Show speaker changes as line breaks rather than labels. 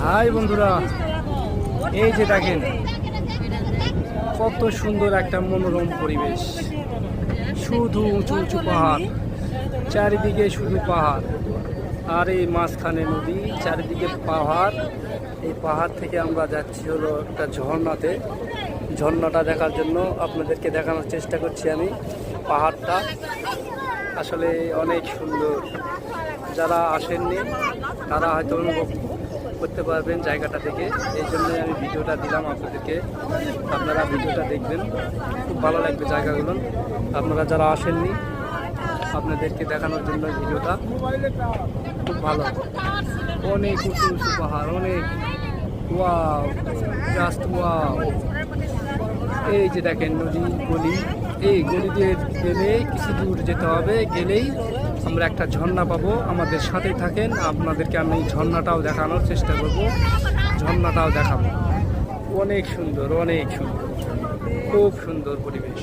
High বন্ধুরা, এই যে দেখেন, কত সুন্দর একটা মনোরম পরিবেশ। শুধু উঁচু উঁচু পাহাড়, চারিদিকে শুধু পাহাড়। আর এই মাঝখানে নদী, চারিদিকে পাহাড়। এই পাহাড় থেকে আমরা যাচ্ছি হলো একটা ঝর্ণাতে। ঝর্ণাটা দেখার জন্য আপনাদেরকে দেখানোর চেষ্টা করছি আমি পাহাড়টা। আসলে অনেক সুন্দর। যারা আসেননি, তারা হয়তো অনুভব করতে পারবেন জায়গাটা থেকে এই জন্য আমি ভিডিওটা দিলাম আপনাদেরকে। আপনারা ভিডিওটা দেখবেন। খুব ভালো লাগবে জায়গাগুলো। আপনারা যারা আসেননি, আপনাদেরকে দেখানোর জন্য ভিডিওটা খুব ভালো। অনেক উঁচু উঁচু পাহাড়, অনেক। Wow just wow. এই যে দেখেন নদী, গলি, এই গলি দিয়ে গেলে কিছু দূর যেতে হবে, গেলেই আমরা একটা ঝর্ণা পাবো। আমাদের সাথে থাকেন, আপনাদেরকে আমি ঝর্ণাটাও দেখানোর চেষ্টা করব, ঝর্ণাটাও দেখাবো। অনেক সুন্দর অনেক সুন্দর, খুব সুন্দর পরিবেশ।